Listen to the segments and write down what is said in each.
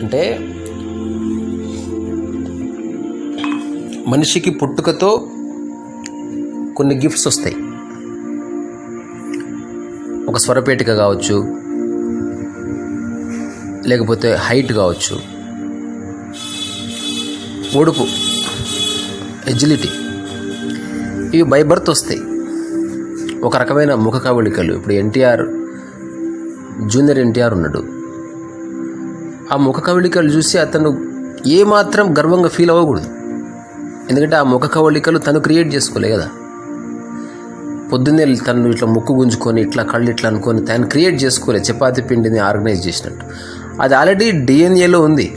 అంటే మనిషికి పుట్టుకతో కొన్ని గిఫ్ట్స్ వస్తాయి. ఒక స్వరపేటిక కావచ్చు లేకపోతే హైట్ కావచ్చు ఒడుపు ఎజిలిటీ ఇవి బై బర్త్ వస్తాయి. ఒక రకమైన ముఖ కవళికలు. ఇప్పుడు ఎన్టీఆర్ జూనియర్ ఎన్టీఆర్ ఉన్నాడు. ఆ ముఖ కవళికలు చూసి అతను ఏమాత్రం గర్వంగా ఫీల్ అవ్వకూడదు. ఎందుకంటే ఆ ముఖ కవళికలు తను క్రియేట్ చేసుకోలే కదా. పొద్దున్నే తను ఇట్లా ముక్కు గుంజుకొని ఇట్లా కళ్ళు ఇట్లా అనుకొని తను క్రియేట్ చేసుకోలే చపాతి పిండిని ఆర్గనైజ్ చేసినట్టు. అది ఆల్రెడీ డిఎన్ఏలో ఉంది.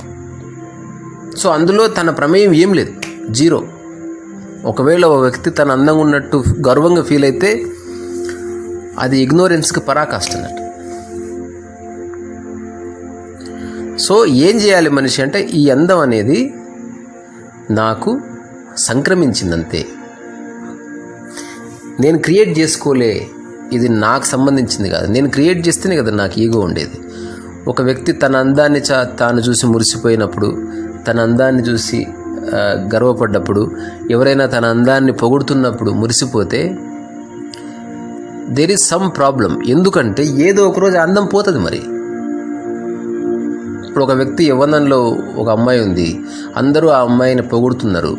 సో అందులో తన ప్రమేయం ఏం లేదు. జీరో ఒకవేళ ఓ వ్యక్తి తన అందంగా ఉన్నట్టు గర్వంగా ఫీల్ అయితే అది ఇగ్నోరెన్స్కి పరాకాష్ట సో ఏం చేయాలి మనిషి అంటే ఈ అందం అనేది నాకు సంక్రమించిందంతే. నేను క్రియేట్ చేసుకోలే ఇది నాకు సంబంధించింది కాదు. నేను క్రియేట్ చేస్తేనే కదా నాకు ఈగో ఉండేది. ఒక వ్యక్తి తన అందాన్ని చా తాను చూసి మురిసిపోయినప్పుడు తన అందాన్ని చూసి గర్వపడ్డప్పుడు ఎవరైనా తన అందాన్ని పొగుడుతున్నప్పుడు మురిసిపోతే దేర్ ఇస్ సమ్ ప్రాబ్లం ఎందుకంటే ఏదో ఒకరోజు అందం పోతుంది మరి. ఇప్పుడు ఒక వ్యక్తి యవ్వనంలో ఒక అమ్మాయి ఉంది. అందరూ ఆ అమ్మాయిని పొగుడుతున్నారు.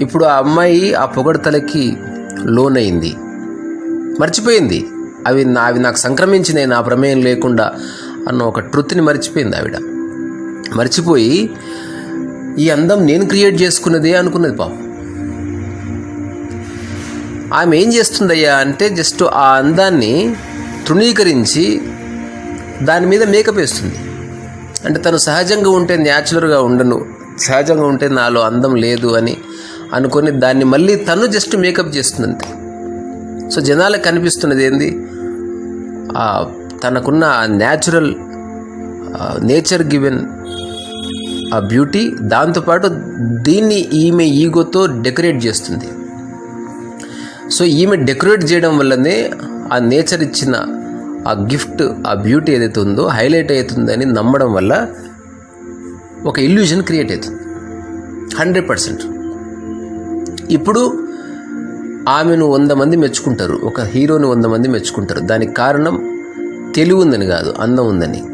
ఇప్పుడు ఆ అమ్మాయి ఆ పొగడతలకి లోనైంది. మర్చిపోయింది. అవి నా అవి నాకు సంక్రమించినాయి నా ప్రమేయం లేకుండా అన్న ఒక ట్రుత్ని మర్చిపోయింది ఆవిడ. మర్చిపోయి ఈ అందం నేను క్రియేట్ చేసుకున్నదే అనుకున్నది పాపం. ఆమె ఏం చేస్తుందయ్యా అంటే జస్ట్ ఆ అందాన్ని తృణీకరించి దాని మీద మేకప్ వేస్తుంది. అంటే తను సహజంగా ఉంటే న్యాచురల్గా ఉండను. సహజంగా ఉంటే నాలో అందం లేదు అని అనుకొని దాన్ని మళ్ళీ తను జస్ట్ మేకప్ చేస్తుంది అంతే సో జనాలకు కనిపిస్తున్నది ఏంది? ఆ తనకున్న ఆ న్యాచురల్ నేచర్ గివెన్ ఆ బ్యూటీ దాంతోపాటు దీన్ని ఈమె ఈగోతో డెకరేట్ చేస్తుంది. సో ఈమె డెకరేట్ చేయడం వల్లనే ఆ నేచర్ ఇచ్చిన ఆ గిఫ్ట్ ఆ బ్యూటీ ఏదైతే ఉందో హైలైట్ అవుతుందని నమ్మడం వల్ల ఒక ఇల్యూజన్ క్రియేట్ అవుతుంది. Hundred percent. ఇప్పుడు ఆమెను వంద మంది మెచ్చుకుంటారు. ఒక హీరోని వంద మంది మెచ్చుకుంటారు. దానికి కారణం తెలివి ఉందని కాదు అందం ఉందని.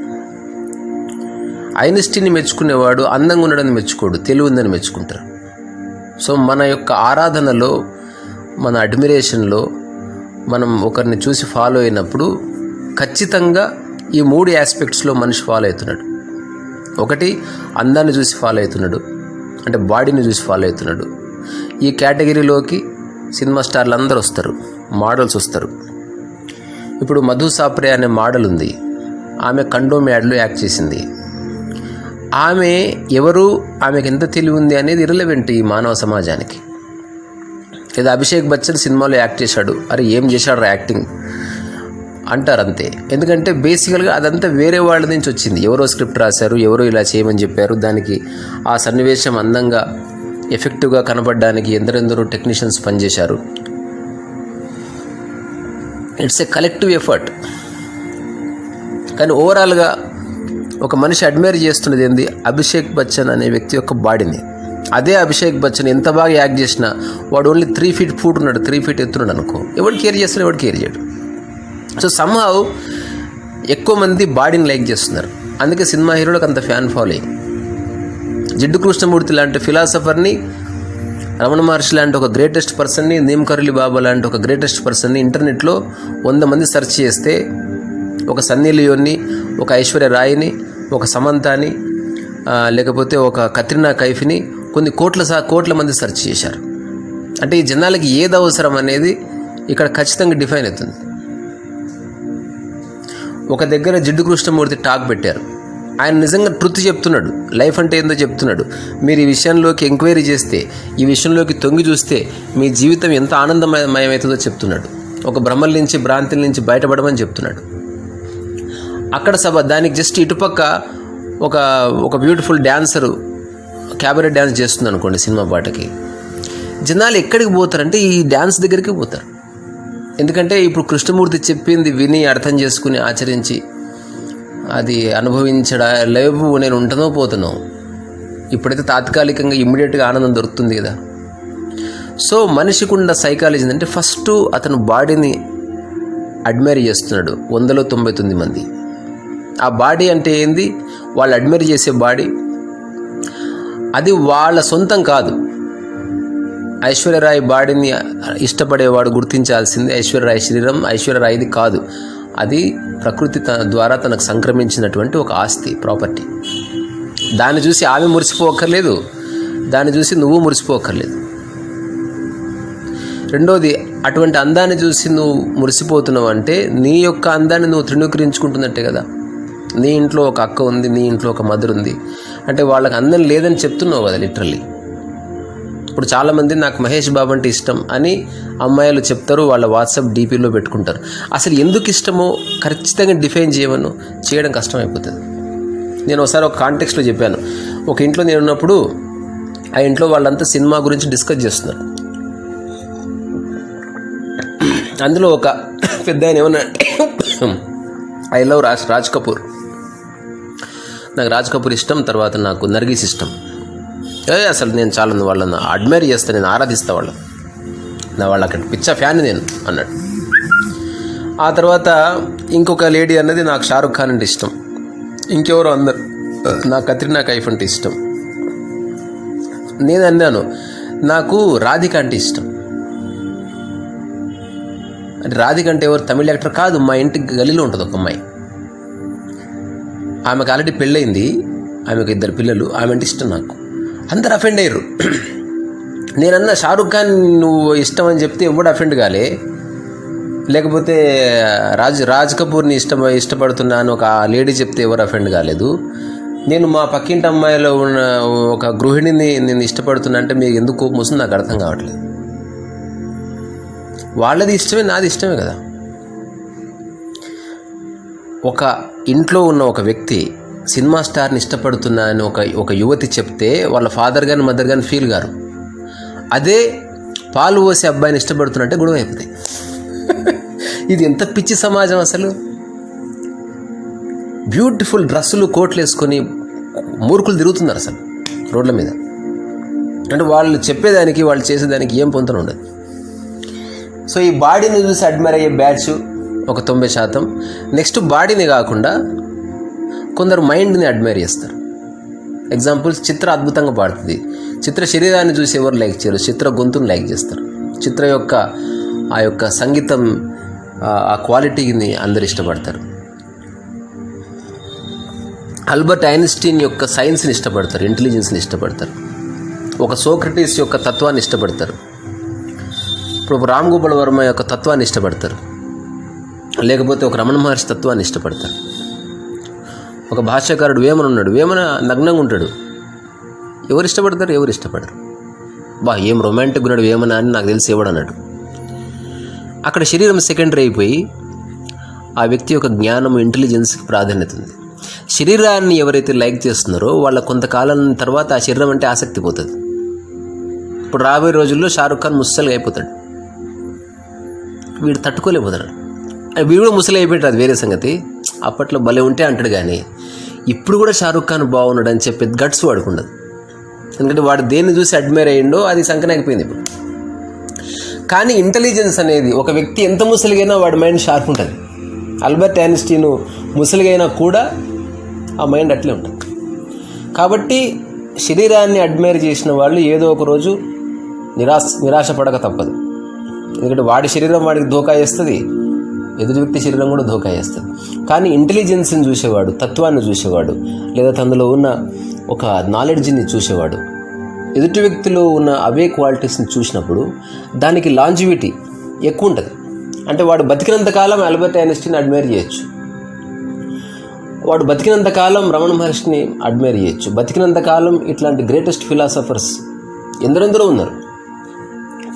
ఐనిస్టీని మెచ్చుకునేవాడు అందంగా ఉండడని మెచ్చుకోడు తెలివి ఉందని మెచ్చుకుంటారు. సో మన యొక్క ఆరాధనలో మన అడ్మిరేషన్లో మనం ఒకరిని చూసి ఫాలో అయినప్పుడు ఖచ్చితంగా ఈ మూడు ఆస్పెక్ట్స్లో మనిషి ఫాలో అవుతున్నాడు. ఒకటి అందాన్ని చూసి ఫాలో అవుతున్నాడు. అంటే బాడీని చూసి ఫాలో అవుతున్నాడు. ఈ కేటగిరీలోకి సినిమా స్టార్లు అందరూ వస్తారు. మోడల్స్ వస్తారు. ఇప్పుడు మధు సాప్రే అనే మోడల్ ఉంది. ఆమె కండోమ్ యాడ్లో యాక్ట్ చేసింది. ఆమె ఎవరు ఆమెకి ఎంత తెలివి ఉంది అనేది ఇరలవెంట్ ఈ మానవ సమాజానికి. లేదా అభిషేక్ బచ్చన్ సినిమాలో యాక్ట్ చేశాడు. అరే ఏం చేశాడు యాక్టింగ్? అంటారు అంతే ఎందుకంటే బేసికల్గా అదంతా వేరే వాళ్ళ నుంచి వచ్చింది. ఎవరో స్క్రిప్ట్ రాశారు ఎవరో ఇలా చేయమని చెప్పారు. దానికి ఆ సన్నివేశం అందంగా ఎఫెక్టివ్గా కనపడడానికి ఎందరెందరో టెక్నీషియన్స్ పనిచేశారు. It's a collective effort. కానీ ఓవరాల్గా ఒక మనిషి అడ్మైర్ చేస్తున్నది ఏంది? అభిషేక్ బచ్చన్ అనే వ్యక్తి యొక్క బాడీని. అదే అభిషేక్ బచ్చన్ ఎంత బాగా యాక్ట్ చేసినా వాడు ఓన్లీ త్రీ ఫీట్ ఫూట్ ఉన్నాడు త్రీ ఫీట్ ఎత్తున్నాడు అనుకో. ఎవడు కేర్ చేస్తాడు ఎవడు కేర్ చేయడు. సో సమ్హౌ ఎక్కువ మంది బాడీని లైక్ చేస్తున్నారు. అందుకే సినిమా హీరోలకు అంత ఫ్యాన్ ఫాలోయింగ్ జిడ్డు కృష్ణమూర్తి లాంటి ఫిలాసఫర్ని రమణ మహర్షి లాంటి ఒక గ్రేటెస్ట్ పర్సన్ని నీమ్కర్లి బాబా లాంటి ఒక గ్రేటెస్ట్ పర్సన్ని ఇంటర్నెట్లో వంద మంది సెర్చ్ చేస్తే ఒక సన్నీ లియోన్ని ఒక ఐశ్వర్య రాయిని ఒక సమంతాని లేకపోతే ఒక కత్రినా కైఫ్ని కొన్ని కోట్ల సా కోట్ల మంది సెర్చ్ చేశారు. అంటే ఈ జనాలకి ఏది అవసరం అనేది ఇక్కడ ఖచ్చితంగా డిఫైన్ అవుతుంది. ఒక దగ్గర జిడ్డు కృష్ణమూర్తి టాక్ పెట్టారు. ఆయన నిజంగా ట్రుత్ చెప్తున్నాడు లైఫ్ అంటే ఏందో చెప్తున్నాడు. మీరు ఈ విషయంలోకి ఎంక్వైరీ చేస్తే ఈ విషయంలోకి తొంగి చూస్తే మీ జీవితం ఎంత ఆనందమయమవుతుందో చెప్తున్నాడు. ఒక భ్రమల నుంచి భ్రాంతుల నుంచి బయటపడమని చెప్తున్నాడు. అక్కడ సభ దానికి జస్ట్ ఇటుపక్క ఒక ఒక బ్యూటిఫుల్ డ్యాన్సరు క్యాబరెట్ డ్యాన్స్ చేస్తుంది అనుకోండి సినిమా పాటకి. జనాలు ఎక్కడికి పోతారంటే ఈ డ్యాన్స్ దగ్గరికి పోతారు. ఎందుకంటే ఇప్పుడు కృష్ణమూర్తి చెప్పింది విని అర్థం చేసుకుని ఆచరించి అది అనుభవించడా లేవు నేను ఉంటనో పోతునో ఇప్పుడైతే తాత్కాలికంగా ఇమ్మీడియట్గా ఆనందం దొరుకుతుంది కదా. సో మనిషికి ఉన్న సైకాలజీ అంటే ఫస్ట్ అతను బాడీని అడ్మైర్ చేస్తున్నాడు వందలో తొంభై తొమ్మిది మంది. ఆ బాడీ అంటే ఏంది? వాళ్ళు అడ్మైర్ చేసే బాడీ అది వాళ్ళ సొంతం కాదు. ఐశ్వర్యరాయ్ బాడీని ఇష్టపడేవాడు గుర్తించాల్సింది. ఐశ్వర్యరాయ్ శరీరం ఐశ్వర్యరాయ్ది కాదు. అది ప్రకృతి తన ద్వారా తనకు సంక్రమించినటువంటి ఒక ఆస్తి ప్రాపర్టీ. దాన్ని చూసి ఆమె మురిసిపోక్కర్లేదు దాన్ని చూసి నువ్వు మురిసిపోక్కర్లేదు రెండోది అటువంటి అందాన్ని చూసి నువ్వు మురిసిపోతున్నావు అంటే నీ యొక్క అందాన్ని నువ్వు తృణీకరించుకుంటున్నట్టే కదా. నీ ఇంట్లో ఒక అక్క ఉంది నీ ఇంట్లో ఒక మదర్ ఉంది. అంటే వాళ్ళకి అందం లేదని చెప్తున్నావు కదా లిటరల్లీ. ఇప్పుడు చాలామంది నాకు మహేష్ బాబు అంటే ఇష్టం అని అమ్మాయిలు చెప్తారు వాళ్ళ వాట్సాప్ డీపీలో పెట్టుకుంటారు. అసలు ఎందుకు ఇష్టమో ఖచ్చితంగా డిఫైన్ చేయమను చేయడం కష్టమైపోతుంది. నేను ఒకసారి ఒక కాంటెక్స్లో చెప్పాను. ఒక ఇంట్లో నేను ఉన్నప్పుడు ఆ ఇంట్లో వాళ్ళంతా సినిమా గురించి డిస్కస్ చేస్తున్నారు. అందులో ఒక పెద్ద ఆయన ఏమన్నా ఐ లవ్ రాజ్ రాజ్ కపూర్ నాకు రాజ్ కపూర్ ఇష్టం తర్వాత నాకు నర్గీస్ ఇష్టం. అసలు నేను చాలా వాళ్ళని అడ్మైర్ చేస్తా నేను ఆరాధిస్తా వాళ్ళని. నా వాళ్ళ అక్కడ పిచ్చ ఫ్యాన్ నేను అన్నాడు. ఆ తర్వాత ఇంకొక లేడీ అన్నది నాకు షారుఖ్ ఖాన్ అంటే ఇష్టం. ఇంకెవరో అందరు నాకు కత్రినా కైఫ్ అంటే ఇష్టం. నేను అన్నాను నాకు రాధిక అంటే ఇష్టం. అంటే రాధిక అంటే ఎవరు? తమిళ యాక్టర్ కాదు మా ఇంటి గలీలో ఉంటుంది ఒక అమ్మాయి. ఆమెకు ఆల్రెడీ పెళ్ళయింది ఆమెకు ఇద్దరు పిల్లలు ఆమె అంటే ఇష్టం నాకు. అందరు అఫెండ్ అయ్యారు. నేనన్నా షారుఖ్ ఖాన్ నువ్వు ఇష్టం అని చెప్తే ఎవడు అఫెండ్ కాలే. లేకపోతే రాజ్ రాజ్ కపూర్ని ఇష్టం ఇష్టపడుతున్నాను ఒక లేడీ చెప్తే ఎవరు అఫెండ్ కాలేదు. నేను మా పక్కింటి అమ్మాయిలో ఉన్న ఒక గృహిణిని నేను ఇష్టపడుతున్నా అంటే మీకు ఎందుకు కోపం వస్తుంది? నాకు అర్థం కావట్లేదు. వాళ్ళది ఇష్టమే నాది ఇష్టమే కదా. ఒక ఇంట్లో ఉన్న ఒక వ్యక్తి సినిమా స్టార్ని ఇష్టపడుతున్నా అని ఒక ఒక యువతి చెప్తే వాళ్ళ ఫాదర్ కానీ మదర్ కానీ ఫీల్ గారు. అదే పాలు పోసే అబ్బాయిని ఇష్టపడుతున్నట్టే గొడవ అయిపోతాయి. ఇది ఎంత పిచ్చి సమాజం అసలు? బ్యూటిఫుల్ డ్రెస్సులు కోట్లు వేసుకొని మూర్ఖులు తిరుగుతున్నారు అసలు రోడ్ల మీద. అంటే వాళ్ళు చెప్పేదానికి వాళ్ళు చేసేదానికి ఏం పొంతన ఉండదు. సో ఈ బాడీని చూసి అడ్మైర్ అయ్యే బ్యాచ్ ఒక తొంభై శాతం. నెక్స్ట్ బాడీని కాకుండా కొందరు మైండ్ని అడ్మైర్ చేస్తారు. ఎగ్జాంపుల్స్ చిత్ర అద్భుతంగా పాడుతుంది. చిత్ర శరీరాన్ని చూసి ఎవరు లైక్ చేయరు. చిత్ర గొంతును లైక్ చేస్తారు. చిత్ర యొక్క ఆ యొక్క సంగీతం ఆ- ఆ క్వాలిటీని అందరు ఇష్టపడతారు. అల్బర్ట్ ఐన్స్టీన్ యొక్క సైన్స్ని ఇష్టపడతారు. ఇంటెలిజెన్స్ని ఇష్టపడతారు. ఒక సోక్రటీస్ యొక్క తత్వాన్ని ఇష్టపడతారు. ఇప్పుడు రామ్ గోపాల్ వర్మ యొక్క తత్వాన్ని ఇష్టపడతారు. లేకపోతే ఒక రమణ మహర్షి తత్వాన్ని ఇష్టపడతారు. ఒక భాష్యకారుడు వేమన ఉన్నాడు. వేమన నగ్నంగా ఉంటాడు. ఎవరు ఇష్టపడతారు? ఎవరు ఇష్టపడరు. బా ఏం రొమాంటిక్ ఉన్నాడు వేమన అని నాకు తెలిసి ఎవడు అన్నాడు అక్కడ శరీరం సెకండరీ అయిపోయి ఆ వ్యక్తి యొక్క జ్ఞానం ఇంటెలిజెన్స్కి ప్రాధాన్యత ఉంది. శరీరాన్ని ఎవరైతే లైక్ చేస్తున్నారో వాళ్ళ కొంతకాలం తర్వాత ఆ శరీరం అంటే ఆసక్తి పోతుంది. ఇప్పుడు రాబోయే రోజుల్లో షారుఖ్ ఖాన్ ముసలిగా అయిపోతాడు. వీడు తట్టుకోలేకపోతాడు. వీడు కూడా ముసలి అయిపోయాడు అది వేరే సంగతి. అప్పట్లో భలే ఉంటే అంటాడు కానీ ఇప్పుడు కూడా షారుఖ్ ఖాన్ బాగున్నాడు అని చెప్పి గట్స్ వాడుకుండదు ఎందుకంటే వాడు దేన్ని చూసి అడ్మైర్ అయ్యిండో అది సంకనైపోయింది ఇప్పుడు. కానీ ఇంటెలిజెన్స్ అనేది ఒక వ్యక్తి ఎంత ముసలిగైనా వాడి మైండ్ షార్ప్ ఉంటుంది. అల్బర్ట్ ఐన్స్టీన్ ముసలిగైనా కూడా ఆ మైండ్ అట్లే ఉంటుంది. కాబట్టి శరీరాన్ని అడ్మైర్ చేసిన వాళ్ళు ఏదో ఒక రోజు నిరాశ నిరాశపడక తప్పదు. ఎందుకంటే వాడి శరీరం వాడికి ధోకా చేస్తుంది. ఎదుటి వ్యక్తి శరీరం కూడా ధోకా వేస్తుంది కానీ ఇంటెలిజెన్స్ని చూసేవాడు తత్వాన్ని చూసేవాడు లేదా తనలో ఉన్న ఒక నాలెడ్జ్ని చూసేవాడు. ఎదుటి వ్యక్తిలో ఉన్న అవే క్వాలిటీస్ని చూసినప్పుడు దానికి లాంజివిటీ ఎక్కువ ఉంటుంది. అంటే వాడు బతికినంత కాలం ఆల్బర్ట్ అడ్మైర్ చేయొచ్చు. వాడు బతికినంత కాలం రమణ మహర్షిని అడ్మైర్ చేయొచ్చు. బతికినంత కాలం ఇట్లాంటి గ్రేటెస్ట్ ఫిలాసఫర్స్ ఎందరెందరో ఉన్నారు.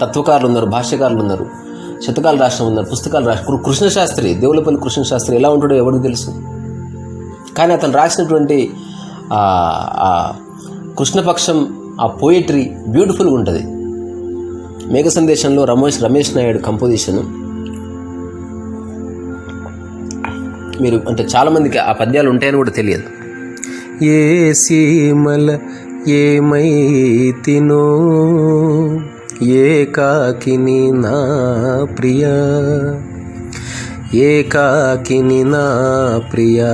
తత్వకారులు ఉన్నారు భాష్యకారులు ఉన్నారు. శతకాలు రాసిన ఉన్నారు పుస్తకాలు రాష్ట్ర కృష్ణశాస్త్రి దేవులపల్లి కృష్ణశాస్త్రి ఎలా ఉంటాడో ఎవరికి తెలుసు? కానీ అతను రాసినటువంటి కృష్ణపక్షం ఆ పోయిటరీ బ్యూటిఫుల్గా ఉంటుంది. మేఘ సందేశంలో రమేష్ రమేష్ నాయుడు కంపోజిషన్ మీరు అంటే చాలామందికి ఆ పద్యాలు ఉంటాయని కూడా తెలియదు. ఏ సీమల ఏమై తినో ఏకాకిని నా ప్రియ ఏకాకిని నా ప్రియ.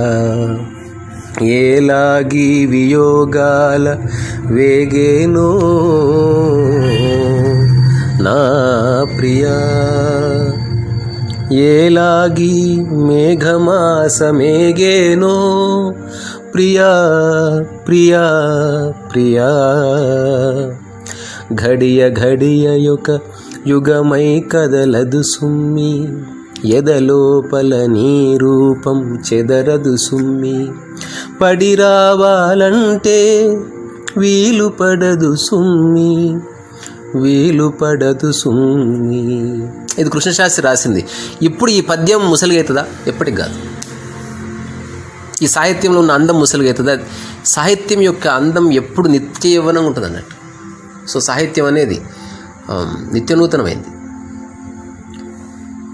ఏలాగి వియోగాల వేగేను నా ప్రియా. ఏలాగి మేఘమాస మేఘేనో ప్రియా ప్రియా ప్రియా. ఘడియ ఘడియ యొక్క యుగమై కదలదు సుమ్మి. ఎదలోపల నీ రూపం చెదరదు సుమ్మి. పడి రావాలంటే వీలు పడదు సుమ్మి. వీలు పడదు సుమ్మి. ఇది కృష్ణశాస్త్రి రాసింది. ఇప్పుడు ఈ పద్యం ముసలిగైతుందా? ఎప్పటికి కాదు. ఈ సాహిత్యంలో ఉన్న అందం ముసలిగైతుందా? సాహిత్యం యొక్క అందం ఎప్పుడు నిత్య యవ్వనంగా ఉంటుంది అన్నట్టు సో సాహిత్యం అనేది నిత్య నూతనమైంది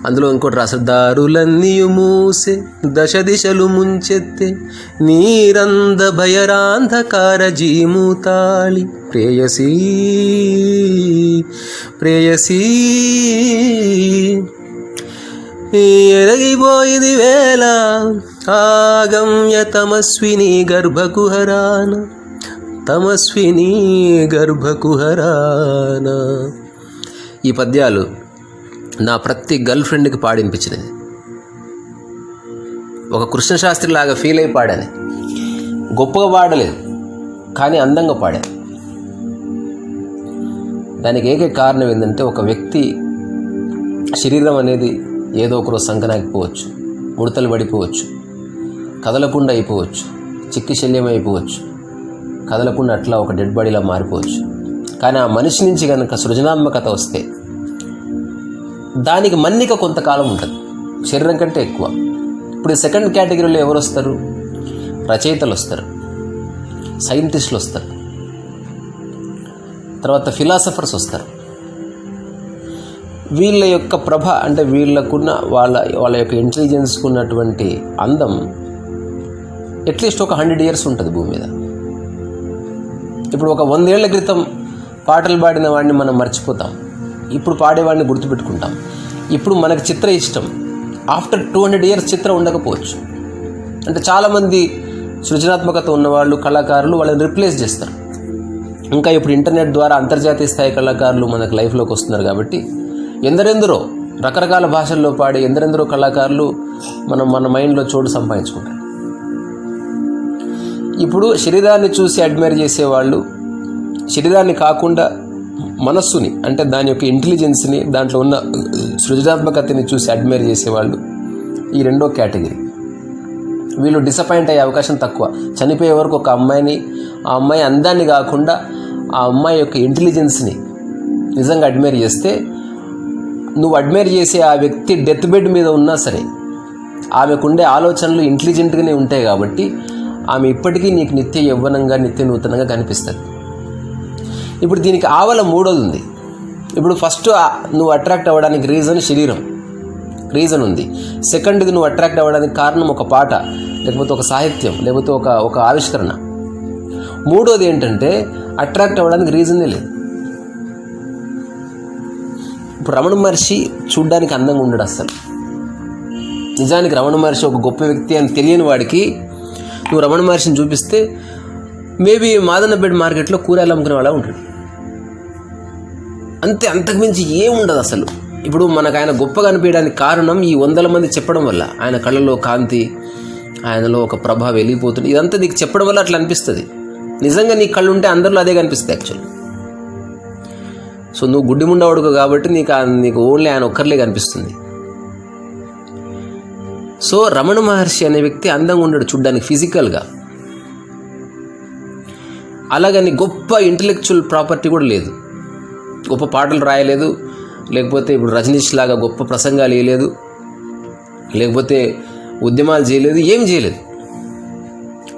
అందులో ఇంకోటి రాశారు దారులన్నీయు మూసే దశ దిశలు ముంచెత్తే నీరంద భయరాంధకార జీమూతాళి ప్రేయసీ ప్రేయసీ. ఎరగిపోయింది వేళ ఆగమ్య తమస్విని గర్భకుహరాన తమస్విని గర్భకుహరాన. ఈ పద్యాలు నా ప్రతి గర్ల్ ఫ్రెండ్కి పాడినిపించినది ఒక కృష్ణశాస్త్రి లాగా ఫీల్ అయి పాడాను. గొప్పగా పాడలేదు కానీ అందంగా పాడాను. దానికి ఏకైక కారణం ఏంటంటే ఒక వ్యక్తి శరీరం అనేది ఏదో ఒకరోజు సంకనాగిపోవచ్చు ముడతలు పడిపోవచ్చు కదలకుండా అయిపోవచ్చు చిక్కి శల్యం అయిపోవచ్చు. కదలకుండా అట్లా ఒక డెడ్ బాడీలా మారిపోవచ్చు. కానీ ఆ మనిషి నుంచి కనుక సృజనాత్మకత వస్తే దానికి మన్నిక కొంతకాలం ఉంటుంది. శరీరం కంటే ఎక్కువ. ఇప్పుడు సెకండ్ కేటగిరీలో ఎవరు వస్తారు? రచయితలు వస్తారు. సైంటిస్టులు వస్తారు. తర్వాత ఫిలాసఫర్స్ వస్తారు. వీళ్ళ యొక్క ప్రభ అంటే వీళ్ళకున్న వాళ్ళ వాళ్ళ యొక్క ఇంటెలిజెన్స్కు ఉన్నటువంటి అందం అట్లీస్ట్ ఒక హండ్రెడ్ ఇయర్స్ ఉంటుంది భూమి మీద. ఇప్పుడు ఒక వందేళ్ళ క్రితం పాటలు పాడిన వాడిని మనం మర్చిపోతాం. ఇప్పుడు పాడేవాడిని గుర్తుపెట్టుకుంటాం. ఇప్పుడు మనకు చిత్ర ఇష్టం. ఆఫ్టర్ టూ హండ్రెడ్ ఇయర్స్ చిత్రం ఉండకపోవచ్చు. అంటే చాలామంది సృజనాత్మకత ఉన్నవాళ్ళు కళాకారులు వాళ్ళని రిప్లేస్ చేస్తారు. ఇంకా ఇప్పుడు ఇంటర్నెట్ ద్వారా అంతర్జాతీయ స్థాయి కళాకారులు మనకు లైఫ్లోకి వస్తున్నారు కాబట్టి ఎందరెందరో రకరకాల భాషల్లో పాడే ఎందరెందరో కళాకారులు మనం మన మైండ్లో చోటు సంపాదించుకుంటారు. ఇప్పుడు శరీరాన్ని చూసి అడ్మైర్ చేసేవాళ్ళు శరీరాన్ని కాకుండా మనస్సుని అంటే దాని యొక్క ఇంటెలిజెన్స్ని దాంట్లో ఉన్న సృజనాత్మకతని చూసి అడ్మైర్ చేసేవాళ్ళు ఈ రెండో కేటగిరీ. వీళ్ళు డిసప్పాయింట్ అయ్యే అవకాశం తక్కువ. చనిపోయే వరకు ఒక అమ్మాయిని ఆ అమ్మాయి అందాన్ని కాకుండా ఆ అమ్మాయి యొక్క ఇంటెలిజెన్స్ని నిజంగా అడ్మైర్ చేస్తే నువ్వు అడ్మైర్ చేసే ఆ వ్యక్తి డెత్ బెడ్ మీద ఉన్నా సరే ఆమెకుండే ఆలోచనలు ఇంటెలిజెంట్గానే ఉంటాయి కాబట్టి ఆమె ఇప్పటికీ నీకు నిత్య యవ్వనంగా నిత్య నూతనంగా కనిపిస్తుంది. ఇప్పుడు దీనికి ఆవల మూడోది ఉంది. ఇప్పుడు ఫస్ట్ నువ్వు అట్రాక్ట్ అవ్వడానికి రీజన్ శరీరం. రీజన్ ఉంది. సెకండ్ది నువ్వు అట్రాక్ట్ అవ్వడానికి కారణం ఒక పాట లేకపోతే ఒక సాహిత్యం లేకపోతే ఒక ఒక ఆవిష్కరణ. మూడోది ఏంటంటే అట్రాక్ట్ అవ్వడానికి రీజనే లేదు. ఇప్పుడు రమణ మహర్షి చూడ్డానికి అందంగా ఉండడు అసలు నిజానికి రమణ మహర్షి ఒక గొప్ప వ్యక్తి అని తెలియని వాడికి నువ్వు రమణ మహర్షిని చూపిస్తే మేబీ మాదన్నపేట మార్కెట్లో కూరగాయలు అమ్ముకునే వాళ్ళ ఉంటాడు. అంతే అంతకుమించి ఏం ఉండదు అసలు. ఇప్పుడు మనకు ఆయన గొప్పగా అనిపించడానికి కారణం ఈ వందల మంది చెప్పడం వల్ల. ఆయన కళ్ళలో కాంతి ఆయనలో ఒక ప్రభ వెలిగిపోతుంది. ఇదంతా నీకు చెప్పడం వల్ల అట్లా అనిపిస్తుంది. నిజంగా నీ కళ్ళు ఉంటే అందరిలో అదే కనిపిస్తుంది యాక్చువల్లీ సో నువ్వు గుడ్డి ముండవాడుకు కాబట్టి నీకు నీకు ఓన్లీ ఆయన ఒక్కర్లే కనిపిస్తుంది. సో రమణ మహర్షి అనే వ్యక్తి అందంగా ఉండడు చూడ్డానికి ఫిజికల్గా. అలాగని గొప్ప ఇంటలెక్చువల్ ప్రాపర్టీ కూడా లేదు. గొప్ప పాటలు రాయలేదు లేకపోతే ఇప్పుడు రజనీష్ లాగా గొప్ప ప్రసంగాలు వేయలేదు లేకపోతే ఉద్యమాలు చేయలేదు ఏం చేయలేదు.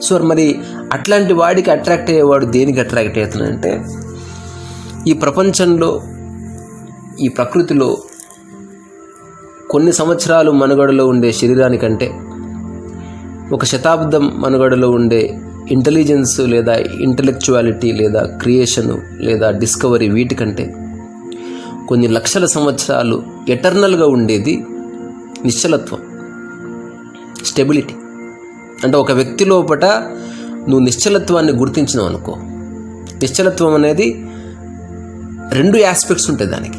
సో మరి అట్లాంటి వాడికి అట్రాక్ట్ అయ్యేవాడు దేనికి అట్రాక్ట్ అవుతున్నాడంటే ఈ ప్రపంచంలో ఈ ప్రకృతిలో కొన్ని సంవత్సరాలు మనుగడలో ఉండే శరీరానికంటే ఒక శతాబ్దం మనుగడలో ఉండే ఇంటెలిజెన్స్ లేదా ఇంటలెక్చువాలిటీ లేదా క్రియేషను లేదా డిస్కవరీ వీటికంటే కొన్ని లక్షల సంవత్సరాలు ఎటర్నల్గా ఉండేది నిశ్చలత్వం స్టెబిలిటీ. అంటే ఒక వ్యక్తి లోపట నువ్వు నిశ్చలత్వాన్ని గుర్తించినావు అనుకో. నిశ్చలత్వం అనేది రెండు ఆస్పెక్ట్స్ ఉంటాయి దానికి.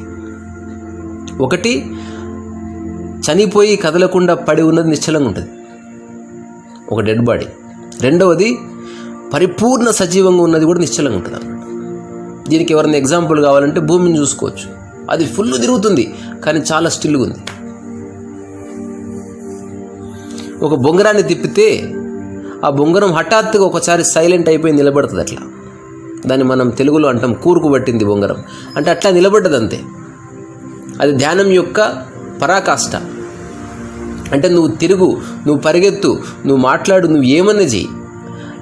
ఒకటి చనిపోయి కదలకుండా పడి ఉన్నది నిశ్చలంగా ఉంటుంది. ఒక డెడ్ బాడీ రెండవది పరిపూర్ణ సజీవంగా ఉన్నది కూడా నిశ్చలంగా ఉంటుంది అన్నమాట దీనికి ఎవరైనా ఎగ్జాంపుల్ కావాలంటే భూమిని చూసుకోవచ్చు. అది ఫుల్ తిరుగుతుంది కానీ చాలా స్టిల్గా ఉంది. ఒక బొంగరాన్ని తిప్పితే ఆ బొంగరం హఠాత్తుగా ఒకసారి సైలెంట్ అయిపోయి నిలబడుతుంది అట్లా. దాన్ని మనం తెలుగులో అంటాం కూరుకు పట్టింది బొంగరం. అంటే అట్లా నిలబడ్డది అంతే అది ధ్యానం యొక్క పరాకాష్ట. అంటే నువ్వు తిరుగు నువ్వు పరిగెత్తు నువ్వు మాట్లాడు నువ్వు ఏమన్నా చెయ్యి.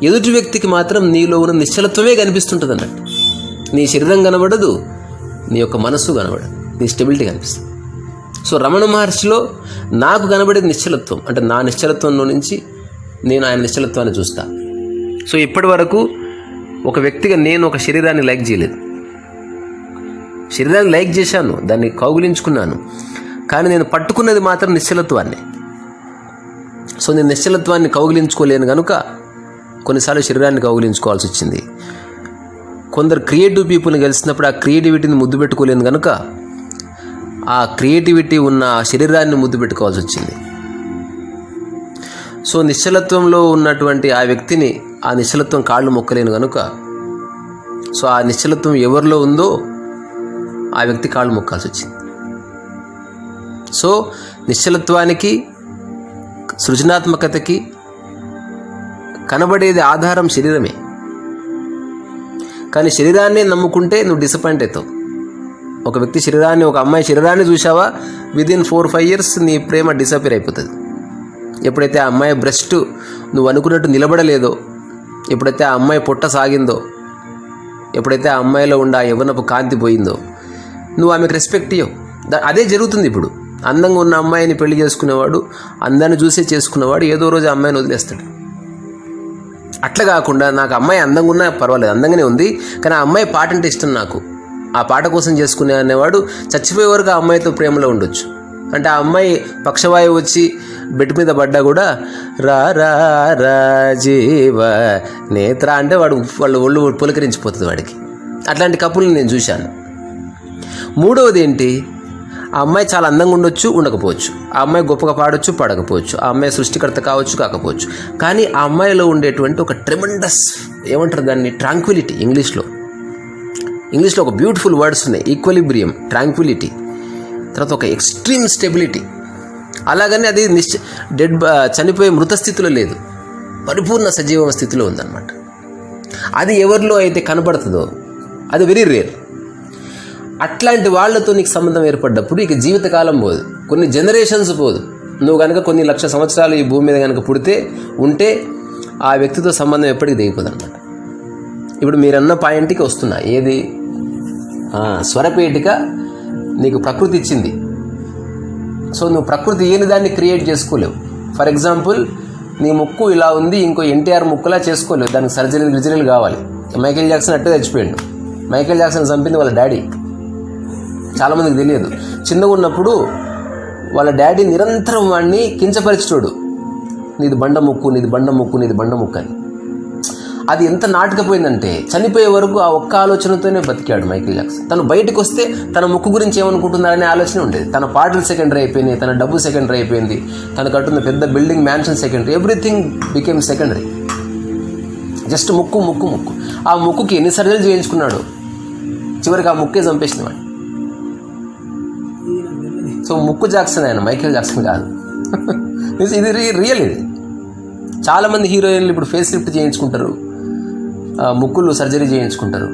ఎదుటి వ్యక్తికి మాత్రం నీలో ఉన్న నిశ్చలత్వమే కనిపిస్తుంటుంది అన్నట్టు నీ శరీరం కనబడదు నీ యొక్క మనస్సు కనబడదు నీ స్టెబిలిటీ కనిపిస్తుంది. సో రమణ మహర్షిలో నాకు కనబడేది నిశ్చలత్వం అంటే నా నిశ్చలత్వంలో నుంచి నేను ఆయన నిశ్చలత్వాన్ని చూస్తా. సో ఇప్పటి వరకు ఒక వ్యక్తిగా నేను ఒక శరీరాన్ని లైక్ చేయలేదు. శరీరాన్ని లైక్ చేశాను దాన్ని కౌగులించుకున్నాను. కానీ నేను పట్టుకున్నది మాత్రం నిశ్చలత్వాన్ని. సో నేను నిశ్చలత్వాన్ని కౌగిలించుకోలేను కనుక కొన్నిసార్లు శరీరాన్ని కౌగిలించుకోవాల్సి వచ్చింది. కొందరు క్రియేటివ్ పీపుల్ని కలిసినప్పుడు ఆ క్రియేటివిటీని ముద్దు పెట్టుకోలేను కనుక ఆ క్రియేటివిటీ ఉన్న ఆ శరీరాన్ని ముద్దు పెట్టుకోవాల్సి వచ్చింది. సో నిశ్చలత్వంలో ఉన్నటువంటి ఆ వ్యక్తిని ఆ నిశ్చలత్వం కాళ్ళు మొక్కలేను కనుక సో ఆ నిశ్చలత్వం ఎవరిలో ఉందో ఆ వ్యక్తి కాళ్ళు మొక్కాల్సి వచ్చింది. సో నిశ్చలత్వానికి సృజనాత్మకతకి కనబడేది ఆధారం శరీరమే. కానీ శరీరాన్ని నమ్ముకుంటే నువ్వు డిసప్పాయింట్ అవుతావు. ఒక వ్యక్తి శరీరాన్ని ఒక అమ్మాయి శరీరాన్ని చూసావా విదిన్ ఫోర్ ఫైవ్ ఇయర్స్ నీ ప్రేమ డిసపేర్ అయిపోతుంది. ఎప్పుడైతే ఆ అమ్మాయి బ్రెస్ట్ నువ్వు అనుకున్నట్టు నిలబడలేదో ఎప్పుడైతే ఆ అమ్మాయి పొట్ట సాగిందో ఎప్పుడైతే ఆ అమ్మాయిలో ఉండే ఆ యవ్వనపు కాంతి పోయిందో నువ్వు ఆమెకు రెస్పెక్ట్ ఇవ్వవు దా- అదే జరుగుతుంది ఇప్పుడు. అందంగా ఉన్న అమ్మాయిని పెళ్ళి చేసుకునేవాడు అందాన్ని చూసే చేసుకునేవాడు ఏదో రోజు ఆ అమ్మాయిని వదిలేస్తాడు. అట్లా కాకుండా నాకు అమ్మాయి అందంగా ఉన్నా పర్వాలేదు అందంగానే ఉంది కానీ ఆ అమ్మాయి పాట అంటే ఇష్టం నాకు. ఆ పాట కోసం చేసుకునే అనేవాడు చచ్చిపోయే వరకు ఆ అమ్మాయితో ప్రేమలో ఉండొచ్చు. అంటే ఆ అమ్మాయి పక్షవాయువు వచ్చి బెడ్ మీద పడ్డా కూడా రా రా రాజీవ నేత్ర అంటే వాడు వాళ్ళు ఒళ్ళు పులకరించిపోతుంది వాడికి. అట్లాంటి కప్పుల్ని నేను చూశాను. మూడవది ఏంటి? ఆ అమ్మాయి చాలా అందంగా ఉండొచ్చు ఉండకపోవచ్చు. ఆ అమ్మాయి గొప్పగా పాడొచ్చు పాడకపోవచ్చు. ఆ అమ్మాయి సృష్టికర్త కావచ్చు కాకపోవచ్చు. కానీ ఆ అమ్మాయిలో ఉండేటువంటి ఒక ట్రెమండస్ ఏమంటారు దాన్ని ట్రాంక్విలిటీ ఇంగ్లీష్లో. ఇంగ్లీష్లో ఒక బ్యూటిఫుల్ వర్డ్స్ ఉన్నాయి ఈక్వలిబ్రియం ట్రాంక్విలిటీ తర్వాత ఒక ఎక్స్ట్రీమ్ స్టెబిలిటీ అలాగని అది నిశ్చ డెడ్ చనిపోయే మృత స్థితిలో లేదు. పరిపూర్ణ సజీవ స్థితిలో ఉందన్నమాట. అది ఎవరిలో అయితే కనబడుతుందో అది వెరీ రేర్ అట్లాంటి వాళ్ళతో నీకు సంబంధం ఏర్పడ్డప్పుడు ఇక జీవితకాలం పోదు. కొన్ని జనరేషన్స్ పోదు. నువ్వు కనుక కొన్ని లక్ష సంవత్సరాలు ఈ భూమి మీద కనుక పుడితే ఉంటే ఆ వ్యక్తితో సంబంధం ఎప్పటికీ దిగిపోదు అనమాట ఇప్పుడు మీరన్న పాయింట్కి వస్తున్నా. ఏది? స్వరపేటిక నీకు ప్రకృతి ఇచ్చింది. సో నువ్వు ప్రకృతి ఏని దాన్ని క్రియేట్ చేసుకోలేవు. ఫర్ ఎగ్జాంపుల్ నీ ముక్కు ఇలా ఉంది ఇంకో ఎన్టీఆర్ ముక్కులా చేసుకోలేవు. దానికి సర్జరీలు గిర్జరీలు కావాలి. మైకేల్ జాక్సన్ అట్టే చచ్చిపోయాడు. మైకేల్ జాక్సన్ చంపింది వాళ్ళ డాడీ చాలామందికి తెలియదు. చిన్నగా ఉన్నప్పుడు వాళ్ళ డాడీ నిరంతరం వాడిని కించపరిచేటోడు నీది బండ ముక్కు నీది బండ ముక్కు నీది బండ ముక్కు అని. అది ఎంత నాటకపోయిందంటే చనిపోయే వరకు ఆ ఒక్క ఆలోచనతోనే బతికాడు మైకిల్ జాక్సన్. తను బయటకు వస్తే తన ముక్కు గురించి ఏమనుకుంటున్నారనే ఆలోచన ఉండేది. తన పాటలు సెకండరీ అయిపోయినాయి తన డబ్బు సెకండరీ అయిపోయింది తన కట్టున్న పెద్ద building mansion secondary everything became secondary. Just ముక్కు ముక్కు ముక్కు. ఆ ముక్కుకి ఎన్ని సర్జరీలు చేయించుకున్నాడు? చివరికి ఆ ముక్కే చంపేసిన వాడు సో ముక్కు జాక్సన్ ఆయన మైకేల్ జాక్సన్ కాదు. ఇది రి- రియల్ ఇది. చాలామంది హీరోయిన్లు ఇప్పుడు ఫేస్ లిఫ్ట్ చేయించుకుంటారు. ముక్కులు సర్జరీ చేయించుకుంటారు.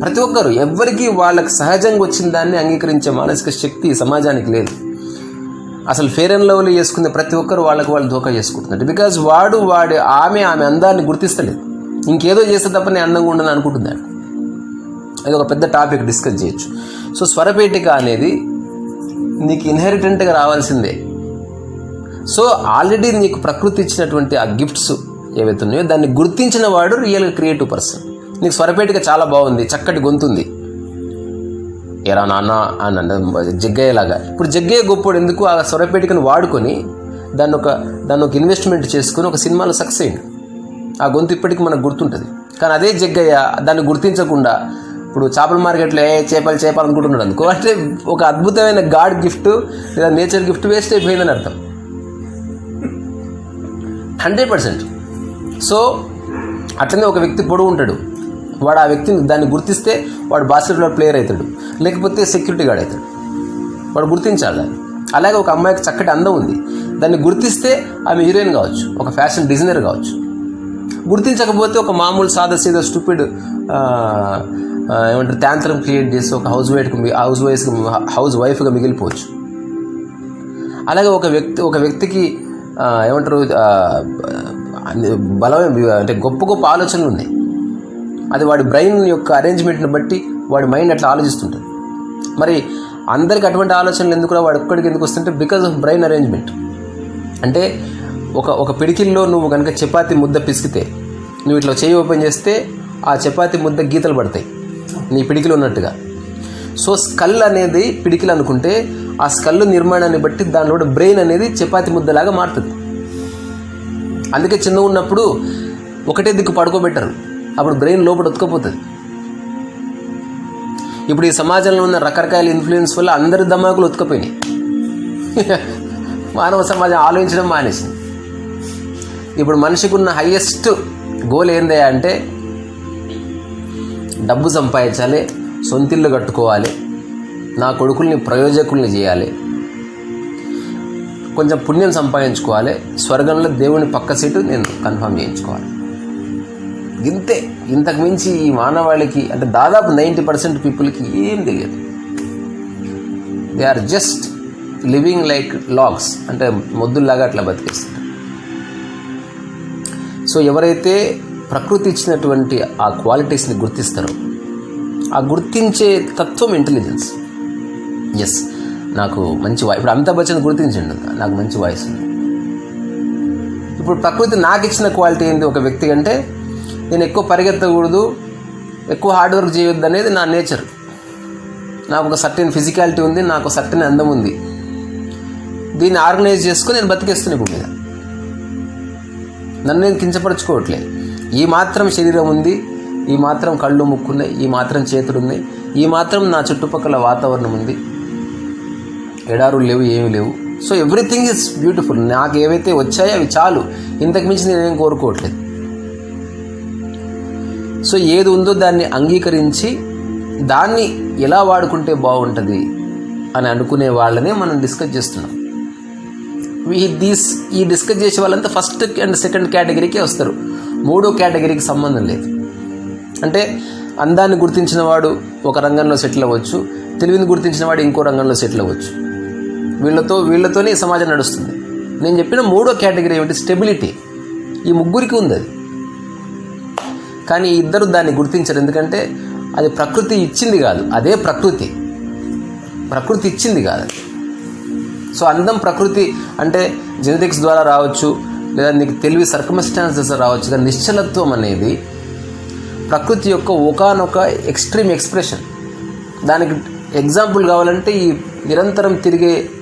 ప్రతి ఒక్కరు ఎవ్వరికి వాళ్ళకి సహజంగా వచ్చిన దాన్ని అంగీకరించే మానసిక శక్తి సమాజానికి లేదు. అసలు ఫేర్ అండ్ లవ్లీ చేసుకునే ప్రతి ఒక్కరు వాళ్ళకి వాళ్ళు ధోకా చేసుకుంటున్నారు. బికాజ్ వాడు వాడి ఆమె ఆమె అందాన్ని గుర్తిస్తలేదు. ఇంకేదో చేస్తే తప్ప నేను అందంగా ఉండను అనుకుంటున్నాడు ఇది ఒక పెద్ద టాపిక్ డిస్కస్ చేయొచ్చు. సో స్వరపేటిక అనేది నీకు ఇన్హెరిటెంట్గా రావాల్సిందే. సో ఆల్రెడీ నీకు ప్రకృతి ఇచ్చినటువంటి ఆ గిఫ్ట్స్ ఏవైతే ఉన్నాయో దాన్ని గుర్తించిన వాడు రియల్ క్రియేటివ్ పర్సన్ నీకు స్వరపేటిక చాలా బాగుంది చక్కటి గొంతుంది. ఎరా నాన్న అని అన్న జగ్గయ్యలాగా ఇప్పుడు జగ్గయ్య గొప్పోడు ఎందుకు ఆ స్వరపేటికను వాడుకొని దాన్ని ఒక దాన్ని ఒక ఇన్వెస్ట్మెంట్ చేసుకుని ఒక సినిమాలో సక్సెస్ అయ్యింది ఆ గొంతు ఇప్పటికీ మనకు గుర్తుంటుంది. కానీ అదే జగ్గయ్య దాన్ని గుర్తించకుండా ఇప్పుడు చేపల మార్కెట్లో ఏ చేపలు చేపలు అనుకుంటున్నాడు అనుకో. అంటే ఒక అద్భుతమైన గాడ్ గిఫ్ట్ లేదా నేచర్ గిఫ్ట్ వేస్ట్ అయిపోయిందని అర్థం. Hundred percent. సో అట్లనే ఒక వ్యక్తి పొడవు ఉంటాడు. వాడు ఆ వ్యక్తిని దాన్ని గుర్తిస్తే వాడు బాస్కెట్బాల్ ప్లేయర్ అవుతాడు. లేకపోతే సెక్యూరిటీ గార్డ్ అవుతాడు. వాడు గుర్తించాలి. దాన్ని అలాగే ఒక అమ్మాయికి చక్కటి అందం ఉంది. దాన్ని గుర్తిస్తే ఆమె హీరోయిన్ కావచ్చు ఒక ఫ్యాషన్ డిజైనర్ కావచ్చు. గుర్తించకపోతే ఒక మామూలు సాదా సీదా స్టూపిడ్ ఏమంటారు తాంత్రం క్రియేట్ చేసి ఒక హౌస్ వైఫ్కి హౌస్ వైఫ్ హౌస్ వైఫ్గా మిగిలిపోవచ్చు. అలాగే ఒక వ్యక్తి ఒక వ్యక్తికి ఏమంటారు బలమైన అంటే గొప్ప గొప్ప ఆలోచనలు ఉన్నాయి. అది వాడి బ్రెయిన్ యొక్క అరేంజ్మెంట్ని బట్టి వాడి మైండ్ అట్లా ఆలోచిస్తుంటుంది. మరి అందరికి అటువంటి ఆలోచనలు ఎందుకు వాడు ఒక్కడికి ఎందుకు వస్తుంటే బికాజ్ ఆఫ్ బ్రెయిన్ అరేంజ్మెంట్ అంటే ఒక ఒక పిడికిల్లో నువ్వు కనుక చపాతి ముద్ద పిసికితే నువ్వు ఇట్లా చేయి ఓపెన్ చేస్తే ఆ చపాతి ముద్ద గీతలు పడతాయి. నీ పిడికిలో ఉన్నట్టుగా. సో స్కల్ అనేది పిడికిలు అనుకుంటే ఆ స్కల్ నిర్మాణాన్ని బట్టి దానిలో బ్రెయిన్ అనేది చపాతి ముద్దలాగా మారుతుంది. అందుకే చిన్న ఉన్నప్పుడు ఒకటే దిక్కు పడుకోబెట్టరు. అప్పుడు బ్రెయిన్ లోపల ఉతకపోతుంది. ఇప్పుడు ఈ సమాజంలో ఉన్న రకరకాల ఇన్ఫ్లుయెన్స్ వల్ల అందరి దమాకులు ఉతకపోయినాయి. మానవ సమాజం ఆలోచించడం మానేసింది. ఇప్పుడు మనిషికి ఉన్న హయ్యెస్ట్ గోల్ ఏందయ్యా అంటే డబ్బు సంపాదించాలి సొంతిల్లు కట్టుకోవాలి నా కొడుకుల్ని ప్రయోజకుల్ని చేయాలి. కొంచెం పుణ్యం సంపాదించుకోవాలి స్వర్గంలో దేవుని పక్క సీటు నేను కన్ఫర్మ్ చేయించుకోవాలి. ఇంతే. ఇంతకు మించి ఈ మానవాళికి అంటే దాదాపు నైంటీ పర్సెంట్ పీపుల్కి ఏం తెలియదు. They are just living like logs అంటే మొద్దుల్లాగా అట్లా బతికేస్తారు సో ఎవరైతే ప్రకృతి ఇచ్చినటువంటి ఆ క్వాలిటీస్ని గుర్తిస్తారు. ఆ గుర్తించే తత్వం ఇంటెలిజెన్స్ ఎస్ నాకు మంచి వాయిస్ ఇప్పుడు అమితాబ్ బచ్చన్ గుర్తించండి నాకు మంచి వాయిస్ ఉంది. ఇప్పుడు ప్రకృతి నాకు ఇచ్చిన క్వాలిటీ ఏంది ఒక వ్యక్తి అంటే నేను ఎక్కువ పరిగెత్తకూడదు ఎక్కువ హార్డ్ వర్క్ చేయొద్దు అనేది నా నేచర్ నాకు ఒక సర్టెన్ ఫిజికాలిటీ ఉంది నాకు సర్టెన్ అందం ఉంది. దీన్ని ఆర్గనైజ్ చేసుకుని నేను బతికేస్తున్నా ఇప్పుడు మీద. నన్ను నేను కించపరచుకోవట్లేదు. ఈ మాత్రం శరీరం ఉంది ఈ మాత్రం కళ్ళు ముక్కున్నాయి ఈ మాత్రం చేతులు ఉన్నాయి ఈ మాత్రం నా చుట్టుపక్కల వాతావరణం ఉంది. ఎడారులు లేవు ఏమి లేవు. సో ఎవ్రీథింగ్ ఇస్ బ్యూటిఫుల్ నాకు ఏవైతే వచ్చాయో అవి చాలు. ఇంతకు మించి నేనేం కోరుకోవట్లేదు. సో ఏది ఉందో దాన్ని అంగీకరించి దాన్ని ఎలా వాడుకుంటే బాగుంటుంది అని అనుకునే వాళ్ళనే మనం డిస్కస్ చేస్తున్నాం. ఈ దీస్ ఈ డిస్కస్ చేసే వాళ్ళంతా ఫస్ట్ అండ్ సెకండ్ కేటగిరీకే వస్తారు. మూడో కేటగిరీకి సంబంధం లేదు. అంటే అందాన్ని గుర్తించిన వాడు ఒక రంగంలో సెటిల్ అవ్వచ్చు తెలివిని గుర్తించిన వాడు ఇంకో రంగంలో సెటిల్ అవ్వచ్చు. వీళ్ళతో వీళ్ళతోనే ఈ సమాజం నడుస్తుంది. నేను చెప్పిన మూడో కేటగిరీ ఏమిటి? స్టెబిలిటీ. ఈ ముగ్గురికి ఉంది అది. కానీ ఇద్దరు దాన్ని గుర్తించరు. ఎందుకంటే అది ప్రకృతి ఇచ్చింది కాదు. అదే ప్రకృతి. ప్రకృతి ఇచ్చింది కాదు సో అందం ప్రకృతి అంటే జెనెటిక్స్ ద్వారా రావచ్చు లేదా నీకు తెలివి సర్కమ్స్టాన్సెస్ రావచ్చు కానీ నిశ్చలత్వం అనేది ప్రకృతి యొక్క ఒకనొక ఎక్స్ట్రీమ్ ఎక్స్ప్రెషన్ దానికి ఎగ్జాంపుల్ కావాలంటే ఈ నిరంతరం తిరిగే